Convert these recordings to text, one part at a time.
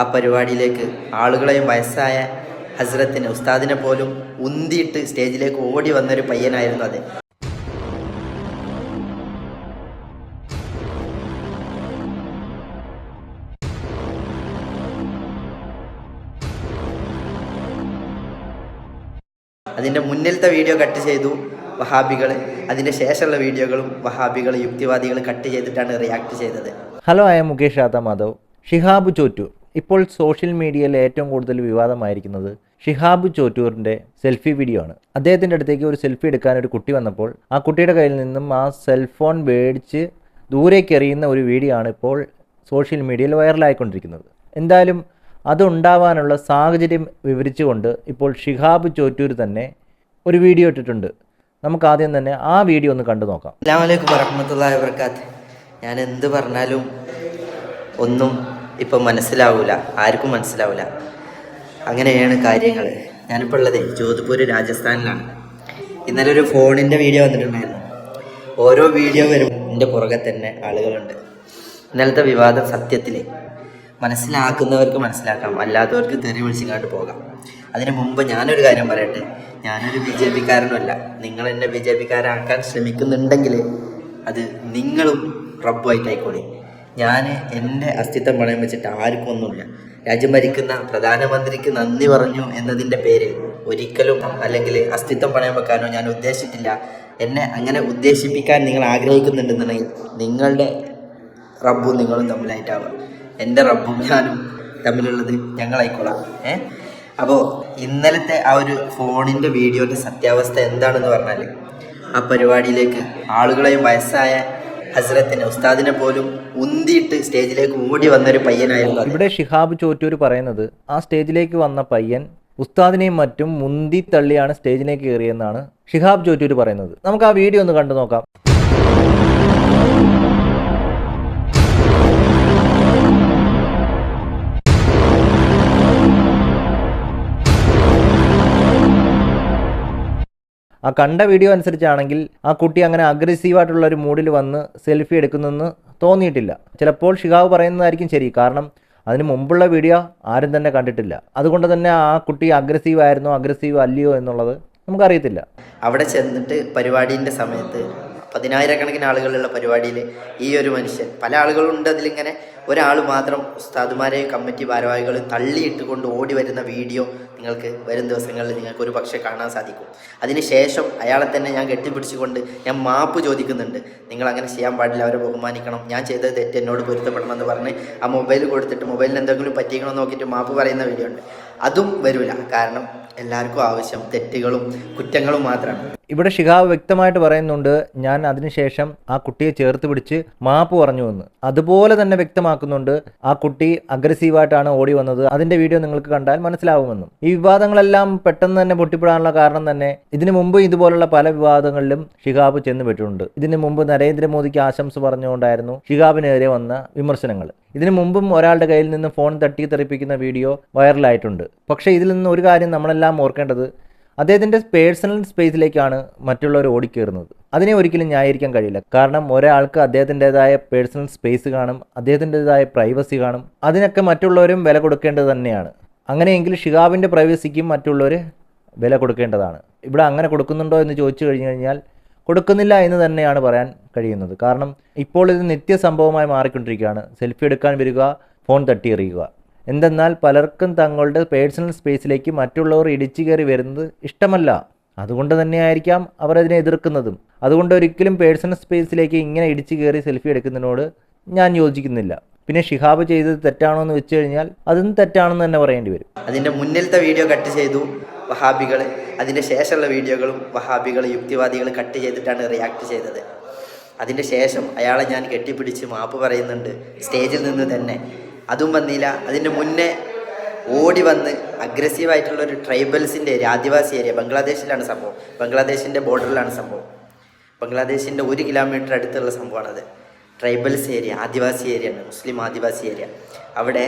ആ പരിപാടിയിലേക്ക് ആളുകളെയും വയസ്സായ ഹസ്രത്തിന് ഉസ്താദിനെ പോലും ഉന്തിയിട്ട് സ്റ്റേജിലേക്ക് ഓടി വന്നൊരു പയ്യനായിരുന്നു അത് അതിന്റെ മുന്നിലത്തെ വീഡിയോ കട്ട് ചെയ്തു വഹാബികൾ. അതിന്റെ ശേഷമുള്ള വീഡിയോകളും വഹാബികൾ യുക്തിവാദികൾ കട്ട് ചെയ്തിട്ടാണ് റിയാക്ട് ചെയ്തത്. Hello I Mukesh Yadav Madhav. Shihab Chottur ഇപ്പോൾ സോഷ്യൽ മീഡിയയിൽ ഏറ്റവും കൂടുതൽ വിവാദമായിരിക്കുന്നത് ഷിഹാബ് ചോറ്റൂറിന്റെ സെൽഫി വീഡിയോ ആണ്. അദ്ദേഹത്തിന്റെ അടുത്തേക്ക് ഒരു സെൽഫി എടുക്കാൻ ഒരു കുട്ടി വന്നപ്പോൾ ആ കുട്ടിയുടെ കയ്യിൽ നിന്നും ആ സെൽഫോൺ മേടിച്ച് ദൂരേക്ക് എറിയുന്ന ഒരു വീഡിയോ ആണ് ഇപ്പോൾ സോഷ്യൽ മീഡിയയിൽ വൈറലായിക്കൊണ്ടിരിക്കുന്നത്. എന്തായാലും അതുണ്ടാവാനുള്ള സാഹചര്യം വിവരിച്ചുകൊണ്ട് ഇപ്പോൾ ഷിഹാബ് ചോറ്റൂർ തന്നെ ഒരു വീഡിയോ ഇട്ടിട്ടുണ്ട്. നമുക്ക് ആദ്യം തന്നെ ആ വീഡിയോ ഒന്ന് കണ്ടു നോക്കാം. ഞാൻ എന്ത് പറഞ്ഞാലും ഒന്നും ഇപ്പം മനസ്സിലാവൂല ആർക്കും മനസ്സിലാവൂല. അങ്ങനെയാണ് കാര്യങ്ങൾ ഞാനിപ്പോൾ ഉള്ളത് ജോധ്പൂർ രാജസ്ഥാനിലാണ്. ഇന്നലെ ഒരു ഫോണിന്റെ വീഡിയോ വന്നിട്ടുണ്ടായിരുന്നു. ഓരോ വീഡിയോ വരും എന്റെ പുറകെ തന്നെ ആളുകളുണ്ട്. ഇന്നലത്തെ വിവാദം സത്യത്തിൽ മനസ്സിലാക്കുന്നവർക്ക് മനസ്സിലാക്കാം അല്ലാത്തവർക്ക് തെറി വിളിച്ചിങ്ങോട്ട് പോകാം. അതിന് മുമ്പ് ഞാനൊരു കാര്യം പറയട്ടെ. ഞാനൊരു ബി ജെ പിക്കാരനുമല്ല നിങ്ങൾ എന്നെ ബി ജെ പിക്കാരാക്കാൻ ശ്രമിക്കുന്നുണ്ടെങ്കിൽ അത് നിങ്ങളും റബ്ബുമായിട്ടായിക്കോളി. ഞാൻ എന്റെ അസ്തിത്വം പണയം വെച്ചിട്ട് ആർക്കും ഒന്നുമില്ല രാജ്യം ഭരിക്കുന്ന പ്രധാനമന്ത്രിക്ക് നന്ദി പറഞ്ഞു എന്നതിന്റെ പേര് ഒരിക്കലും അല്ലെങ്കിൽ അസ്തിത്വം പണയം വെക്കാനോ ഞാൻ ഉദ്ദേശിച്ചിട്ടില്ല. എന്നെ അങ്ങനെ ഉദ്ദേശിപ്പിക്കാൻ നിങ്ങൾ ആഗ്രഹിക്കുന്നുണ്ടെന്നുണ്ടെങ്കിൽ നിങ്ങളുടെ റബ്ബും നിങ്ങളും തമ്മിലായിട്ടാവുക എന്റെ റബ്ബും ഞാനും തമ്മിലുള്ളത് ഞങ്ങളായിക്കോളാം. ഏ? അപ്പോൾ ഇന്നലത്തെ ആ ഒരു ഫോണിന്റെ വീഡിയോന്റെ സത്യാവസ്ഥ എന്താണെന്ന് പറഞ്ഞാൽ ആ പരിപാടിയിലേക്ക് ആളുകളെയും വയസ്സായ ഹസ്രത്തിനെ ഉസ്താദിനെ പോലും ഉന്തിയിട്ട് സ്റ്റേജിലേക്ക് ഓടി വന്നൊരു പയ്യനായിരുന്നു ഇവിടെ ഷിഹാബ് ചോറ്റൂർ പറയുന്നത് ആ സ്റ്റേജിലേക്ക് വന്ന പയ്യൻ ഉസ്താദിനെയും മറ്റും മുന്തി തള്ളിയാണ് സ്റ്റേജിലേക്ക് കയറിയെന്നാണ് ഷിഹാബ് ചോറ്റൂർ പറയുന്നത്. നമുക്ക് ആ വീഡിയോ ഒന്ന് കണ്ടു നോക്കാം. ആ കണ്ട വീഡിയോ അനുസരിച്ചാണെങ്കിൽ ആ കുട്ടി അങ്ങനെ അഗ്രസീവായിട്ടുള്ള ഒരു മൂഡിൽ വന്ന് സെൽഫി എടുക്കുന്നെന്ന് തോന്നിയിട്ടില്ല. ചിലപ്പോൾ ഷിഹാവ് പറയുന്നതായിരിക്കും ശരി. കാരണം അതിന് മുമ്പുള്ള വീഡിയോ ആരും തന്നെ കണ്ടിട്ടില്ല. അതുകൊണ്ട് തന്നെ ആ കുട്ടി അഗ്രസീവ് ആയിരുന്നോ അഗ്രസീവ് അല്ലയോ എന്നുള്ളത് നമുക്കറിയത്തില്ല. അവിടെ ചെന്നിട്ട് പരിപാടിന്റെ സമയത്ത് പതിനായിരക്കണക്കിന് ആളുകളുള്ള പരിപാടിയിൽ ഈ ഒരു മനുഷ്യൻ പല ആളുകളുണ്ട് അതിലിങ്ങനെ ഒരാൾ മാത്രം ഉസ്താദുമാരെയും കമ്മിറ്റി ഭാരവാഹികൾ തള്ളിയിട്ട് കൊണ്ട് ഓടി വരുന്ന വീഡിയോ നിങ്ങൾക്ക് വരും ദിവസങ്ങളിൽ നിങ്ങൾക്ക് ഒരു പക്ഷേ കാണാൻ സാധിക്കും. അതിനുശേഷം അയാളെ തന്നെ ഞാൻ കെട്ടിപ്പിടിച്ചുകൊണ്ട് ഞാൻ മാപ്പ് ചോദിക്കുന്നുണ്ട്. നിങ്ങൾ അങ്ങനെ ചെയ്യാൻ പാടില്ല അവരെ ബഹുമാനിക്കണം. ഞാൻ ചെയ്തത് തെറ്റ് എന്നോട് പൊരുത്തപ്പെടണം എന്ന് പറഞ്ഞ് ആ മൊബൈൽ കൊടുത്തിട്ട് മൊബൈലിന് എന്തെങ്കിലും പറ്റിക്കണമെന്ന് നോക്കിയിട്ട് മാപ്പ് പറയുന്ന വീഡിയോ ഉണ്ട്. അതും വരില്ല കാരണം എല്ലാവർക്കും ആവശ്യം തെറ്റുകളും കുറ്റങ്ങളും മാത്രമാണ്. ഇവിടെ ഷിഹാബ് വ്യക്തമായിട്ട് പറയുന്നുണ്ട് ഞാൻ അതിനുശേഷം ആ കുട്ടിയെ ചേർത്ത് പിടിച്ച് മാപ്പ് പറഞ്ഞു എന്ന്. അതുപോലെ തന്നെ വ്യക്തമാക്കുന്നുണ്ട് ആ കുട്ടി അഗ്രസീവായിട്ടാണ് ഓടി വന്നത്. അതിന്റെ വീഡിയോ നിങ്ങൾക്ക് കണ്ടാൽ മനസ്സിലാവുമെന്നും. ഈ വിവാദങ്ങളെല്ലാം പെട്ടെന്ന് തന്നെ പൊട്ടിപ്പെടാനുള്ള കാരണം തന്നെ ഇതിനു മുമ്പ് ഇതുപോലുള്ള പല വിവാദങ്ങളിലും ഷിഹാബ് ചെന്നുപെട്ടിട്ടുണ്ട് ഇതിനു മുമ്പ് നരേന്ദ്രമോദിക്ക് ആശംസ പറഞ്ഞുകൊണ്ടായിരുന്നു ഷിഹാബിനെതിരെ വന്ന വിമർശനങ്ങൾ. ഇതിനു മുമ്പും ഒരാളുടെ കയ്യിൽ നിന്ന് ഫോൺ തട്ടി തെറിപ്പിക്കുന്ന വീഡിയോ വൈറലായിട്ടുണ്ട്. പക്ഷേ ഇതിൽ നിന്ന് ഒരു കാര്യം നമ്മളെല്ലാം ഓർക്കേണ്ടത് അദ്ദേഹത്തിന്റെ പേഴ്സണൽ സ്പേസിലേക്കാണ് മറ്റുള്ളവർ ഓടിക്കേറുന്നത്. അതിനെ ഒരിക്കലും ന്യായീകരിക്കാൻ കഴിയില്ല. കാരണം ഒരാൾക്ക് അദ്ദേഹത്തിന്റെതായ പേഴ്സണൽ സ്പേസ് കാണും അദ്ദേഹത്തിന്റെതായ പ്രൈവസി കാണും. അതിനൊക്കെ മറ്റുള്ളവരും വില കൊടുക്കേണ്ടത് തന്നെയാണ്. അങ്ങനെയെങ്കിൽ ഷിഹാബിന്റെ പ്രൈവസിക്കും മറ്റുള്ളവർ വില കൊടുക്കേണ്ടതാണ്. ഇവിടെ അങ്ങനെ കൊടുക്കുന്നുണ്ടോ എന്ന് ചോദിച്ചു കഴിഞ്ഞു കഴിഞ്ഞാൽ കൊടുക്കുന്നില്ല എന്ന് തന്നെയാണ് പറയാൻ കഴിയുന്നത്. കാരണം ഇപ്പോൾ ഇത് നിത്യസംഭവമായി മാറിക്കൊണ്ടിരിക്കുകയാണ്. സെൽഫി എടുക്കാൻ വരിക ഫോൺ തട്ടിയെറിയുക. എന്തെന്നാൽ പലർക്കും തങ്ങളുടെ പേഴ്സണൽ സ്പേസിലേക്ക് മറ്റുള്ളവർ ഇടിച്ചു കയറി വരുന്നത് ഇഷ്ടമല്ല. അതുകൊണ്ട് തന്നെയായിരിക്കാം അവർ അതിനെ എതിർക്കുന്നതും. അതുകൊണ്ട് ഒരിക്കലും പേഴ്സണൽ സ്പേസിലേക്ക് ഇങ്ങനെ ഇടിച്ചു കയറി സെൽഫി എടുക്കുന്നതിനോട് ഞാൻ യോജിക്കുന്നില്ല. പിന്നെ ഷിഹാബ് ചെയ്തത് തെറ്റാണോ എന്ന് വെച്ച് കഴിഞ്ഞാൽ അതും തെറ്റാണെന്ന് തന്നെ പറയേണ്ടി വരും. അതിന്റെ മുന്നിലത്തെ വീഡിയോ കട്ട് ചെയ്തു വഹാബികൾ. അതിന്റെ ശേഷമുള്ള വീഡിയോകളും വഹാബികൾ യുക്തിവാദികൾ കട്ട് ചെയ്തിട്ടാണ് റിയാക്ട് ചെയ്തത്. അതിന്റെ ശേഷം അയാളെ ഞാൻ കെട്ടിപ്പിടിച്ച് മാപ്പ് പറയുന്നുണ്ട്. സ്റ്റേജിൽ നിന്ന് തന്നെ. അതും വന്നില്ല. അതിന്റെ മുന്നേ ഓടി വന്ന് അഗ്രസീവായിട്ടുള്ള ഒരു ട്രൈബൽസിന്റെ ഏരിയ ആദിവാസി ഏരിയ ബംഗ്ലാദേശിലാണ് സംഭവം. ബംഗ്ലാദേശിന്റെ ബോർഡറിലാണ് സംഭവം. ബംഗ്ലാദേശിന്റെ ഒരു കിലോമീറ്റർ അടുത്തുള്ള സംഭവമാണത്. ട്രൈബൽസ് ഏരിയ ആദിവാസി ഏരിയ ആണ് മുസ്ലിം ആദിവാസി ഏരിയ അവിടെ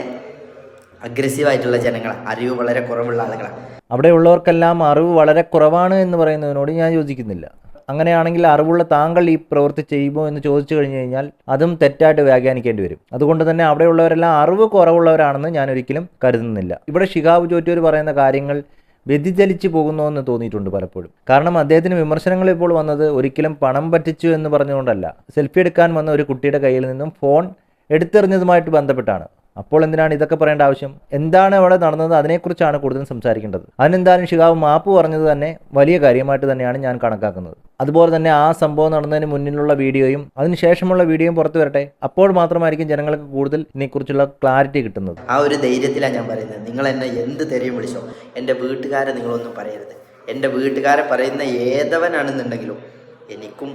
അഗ്രസീവായിട്ടുള്ള ജനങ്ങളാണ് അറിവ് വളരെ കുറവുള്ള ആളുകളാണ് അവിടെയുള്ളവർക്കെല്ലാം അറിവ് വളരെ കുറവാണ് എന്ന് പറയുന്നതിനോട് ഞാൻ യോജിക്കുന്നില്ല. അങ്ങനെയാണെങ്കിൽ അറിവുള്ള താങ്കൾ ഈ പ്രവൃത്തി ചെയ്യുമോ എന്ന് ചോദിച്ചു കഴിഞ്ഞു കഴിഞ്ഞാൽ അതും തെറ്റായിട്ട് വ്യാഖ്യാനിക്കേണ്ടി വരും. അതുകൊണ്ട് തന്നെ അവിടെയുള്ളവരെല്ലാം അറിവ് കുറവുള്ളവരാണെന്ന് ഞാൻ ഒരിക്കലും കരുതുന്നില്ല. ഇവിടെ ഷിഹാബ് ചോറ്റൂർ പറയുന്ന കാര്യങ്ങൾ വ്യതിചലിച്ചു പോകുന്നു എന്ന് തോന്നിയിട്ടുണ്ട് പലപ്പോഴും. കാരണം അദ്ദേഹത്തിന് വിമർശനങ്ങൾ ഇപ്പോൾ വന്നത് ഒരിക്കലും പണം പറ്റിച്ചു എന്ന് പറഞ്ഞുകൊണ്ടല്ല. സെൽഫി എടുക്കാൻ വന്ന ഒരു കുട്ടിയുടെ കയ്യിൽ നിന്നും ഫോൺ എടുത്തെറിഞ്ഞതുമായിട്ട് ബന്ധപ്പെട്ടാണ്. അപ്പോൾ എന്തിനാണ് ഇതൊക്കെ പറയേണ്ട ആവശ്യം? എന്താണ് അവിടെ നടന്നത്? അതിനെക്കുറിച്ചാണ് കൂടുതൽ സംസാരിക്കേണ്ടത്. അതിനെന്തായാലും ഷിഹാബ് മാപ്പ് പറഞ്ഞത് തന്നെ വലിയ കാര്യമായിട്ട് തന്നെയാണ് ഞാൻ കണക്കാക്കുന്നത്. അതുപോലെ തന്നെ ആ സംഭവം നടന്നതിന് മുന്നിലുള്ള വീഡിയോയും അതിനുശേഷമുള്ള വീഡിയോയും പുറത്തു വരട്ടെ. അപ്പോൾ മാത്രമായിരിക്കും ജനങ്ങൾക്ക് കൂടുതൽ ഇതിനെക്കുറിച്ചുള്ള ക്ലാരിറ്റി കിട്ടുന്നത്. ആ ഒരു ധൈര്യത്തിലാണ് ഞാൻ പറയുന്നത്. നിങ്ങൾ എന്നെ എന്ത് തെരയും വിളിച്ചോ എന്റെ വീട്ടുകാരെ നിങ്ങളൊന്നും പറയരുത്. എന്റെ വീട്ടുകാരെ പറയുന്ന ഏതവനാണെന്നുണ്ടെങ്കിലും എനിക്കും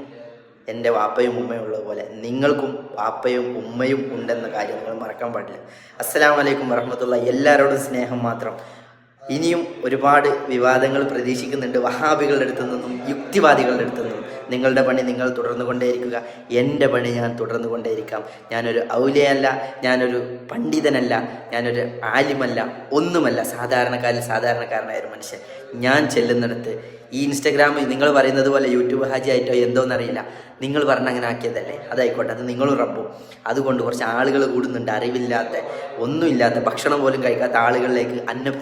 എന്റെ വാപ്പയും ഉമ്മയും ഉള്ളതുപോലെ നിങ്ങൾക്കും വാപ്പയും ഉമ്മയും ഉണ്ടെന്ന കാര്യം നിങ്ങൾ മറക്കാൻ പാടില്ല. അസ്സലാം വലൈക്കും വറഹമത്തുള്ള എല്ലാവരോടും സ്നേഹം മാത്രം. ഇനിയും ഒരുപാട് വിവാദങ്ങൾ പ്രതീക്ഷിക്കുന്നുണ്ട്. വഹാബികളുടെ അടുത്തു നിന്നും യുക്തിവാദികളുടെ അടുത്തു നിന്നും. നിങ്ങളുടെ പണി നിങ്ങൾ തുടർന്നു കൊണ്ടേയിരിക്കുക. എന്റെ പണി ഞാൻ തുടർന്നു കൊണ്ടേയിരിക്കാം. ഞാനൊരു ഔലയല്ല ഞാനൊരു പണ്ഡിതനല്ല ഞാനൊരു ആലിമല്ല ഒന്നുമല്ല. സാധാരണക്കാരിൽ സാധാരണക്കാരനായ ഒരു മനുഷ്യൻ. ഞാൻ ചെല്ലുന്നിടത്ത് ഈ ഇൻസ്റ്റഗ്രാമിൽ നിങ്ങൾ പറയുന്നത് പോലെ യൂട്യൂബ് ഹാജി ആയിട്ടോ എന്തോന്നറിയില്ല. നിങ്ങൾ പറഞ്ഞ അങ്ങനെ ആക്കിയതല്ലേ? അതായിക്കോട്ടെ അത് നിങ്ങളും റബ്ബും. അതുകൊണ്ട് കുറച്ച് ആളുകൾ കൂടുന്നുണ്ട് അറിവില്ലാത്ത ഒന്നുമില്ലാത്ത ഭക്ഷണം പോലും കഴിക്കാത്ത ആളുകളിലേക്ക് അന്നം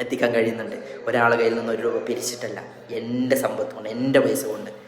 എത്തിക്കാൻ കഴിയുന്നുണ്ട്. ഒരാളെ കയ്യിൽ നിന്ന് ഒരു രൂപ പിരിച്ചിട്ടല്ല. എന്റെ സമ്പത്ത് കൊണ്ട് എന്റെ പൈസ കൊണ്ട്.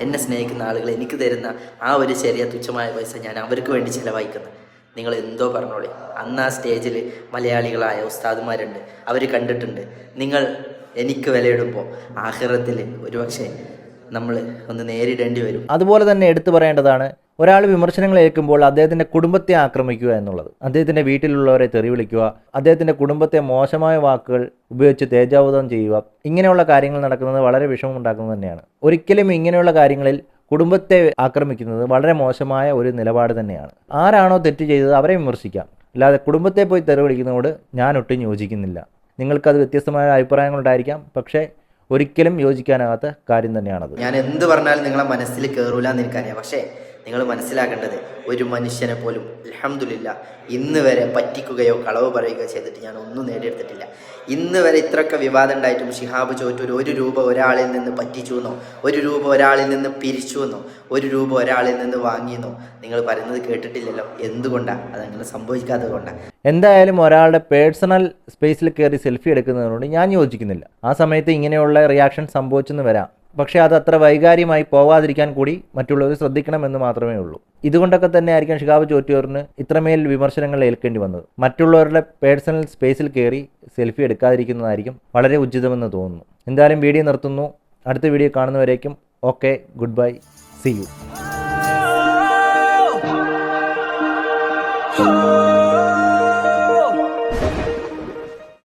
എന്നെ സ്നേഹിക്കുന്ന ആളുകൾ എനിക്ക് തരുന്ന ആ ഒരു ചെറിയ തുച്ഛമായ പൈസ ഞാൻ അവർക്ക് വേണ്ടി ചിലവഴിക്കുന്നു. നിങ്ങൾ എന്തോ പറഞ്ഞോളി. അന്ന് ആ സ്റ്റേജിൽ മലയാളികളായ ഉസ്താദുമാരുണ്ട്. അവർ കണ്ടിട്ടുണ്ട്. നിങ്ങൾ എനിക്ക് വിലയിടുമ്പോൾ ആഹ്റത്തിൽ ഒരുപക്ഷെ നമ്മൾ ഒന്ന് നേരിടേണ്ടി വരും. അതുപോലെ തന്നെ എടുത്തു പറയേണ്ടതാണ് ഒരാൾ വിമർശനങ്ങൾ ഏൽക്കുമ്പോൾ അദ്ദേഹത്തിന്റെ കുടുംബത്തെ ആക്രമിക്കുക എന്നുള്ളത് അദ്ദേഹത്തിന്റെ വീട്ടിലുള്ളവരെ തെറി വിളിക്കുക അദ്ദേഹത്തിന്റെ കുടുംബത്തെ മോശമായ വാക്കുകൾ ഉപയോഗിച്ച് തേജാവധം ചെയ്യുക ഇങ്ങനെയുള്ള കാര്യങ്ങൾ നടക്കുന്നത് വളരെ വിഷമമുണ്ടാക്കുന്നത് തന്നെയാണ്. ഒരിക്കലും ഇങ്ങനെയുള്ള കാര്യങ്ങളിൽ കുടുംബത്തെ ആക്രമിക്കുന്നത് വളരെ മോശമായ ഒരു നിലപാട് തന്നെയാണ്. ആരാണോ തെറ്റ് ചെയ്തത് അവരെ വിമർശിക്കാം. അല്ലാതെ കുടുംബത്തെ പോയി തെറി വിളിക്കുന്നതോട് ഞാൻ ഒട്ടും യോജിക്കുന്നില്ല. നിങ്ങൾക്കത് വ്യത്യസ്തമായ അഭിപ്രായങ്ങളുണ്ടായിരിക്കാം പക്ഷേ ഒരിക്കലും യോജിക്കാനാകാത്ത കാര്യം തന്നെയാണത്. ഞാൻ എന്ത് പറഞ്ഞാലും നിങ്ങളെ മനസ്സിൽ കയറൂല എനിക്കറിയാം പക്ഷേ നിങ്ങൾ മനസ്സിലാക്കേണ്ടത് ഒരു മനുഷ്യനെ പോലും അൽഹംദുലില്ല ഇന്ന് വരെ പറ്റിക്കുകയോ കളവ് പറയുകയോ ചെയ്തിട്ട് ഞാൻ ഒന്നും നേടിയെടുത്തിട്ടില്ല. ഇന്ന് വരെ ഇത്രയൊക്കെ വിവാദം ഉണ്ടായിട്ടും ഷിഹാബ് ചോറ്റൂർ ഒരു രൂപ ഒരാളിൽ നിന്ന് പറ്റിച്ചു എന്നോ ഒരു രൂപ ഒരാളിൽ നിന്ന് പിരിച്ചു എന്നോ ഒരു രൂപ ഒരാളിൽ നിന്ന് വാങ്ങിയെന്നോ നിങ്ങൾ പറയുന്നത് കേട്ടിട്ടില്ലല്ലോ. എന്തുകൊണ്ടാണ് അതങ്ങനെ സംഭവിക്കാത്തത് കൊണ്ടാണ് എന്തായാലും ഒരാളുടെ പേഴ്സണൽ സ്പേസിൽ കയറി സെൽഫി എടുക്കുന്നതിനോട് ഞാൻ യോജിക്കുന്നില്ല. ആ സമയത്ത് ഇങ്ങനെയുള്ള റിയാക്ഷൻ സംഭവിച്ചെന്ന് വരാം. പക്ഷേ അത് അത്ര വൈകാര്യമായി പോവാതിരിക്കാൻ കൂടി മറ്റുള്ളവർ ശ്രദ്ധിക്കണമെന്ന് മാത്രമേ ഉള്ളൂ. ഇതുകൊണ്ടൊക്കെ തന്നെ ആയിരിക്കും ഷിഹാബ് ചോറ്റിയോറിന് ഇത്രമേൽ വിമർശനങ്ങൾ ഏൽക്കേണ്ടി വന്നത്. മറ്റുള്ളവരുടെ പേഴ്സണൽ സ്പേസിൽ കയറി സെൽഫി എടുക്കാതിരിക്കുന്നതായിരിക്കും വളരെ ഉചിതമെന്ന് തോന്നുന്നു. എന്തായാലും വീഡിയോ നിർത്തുന്നു. അടുത്ത video കാണുന്നവരേക്കും okay good bye see you.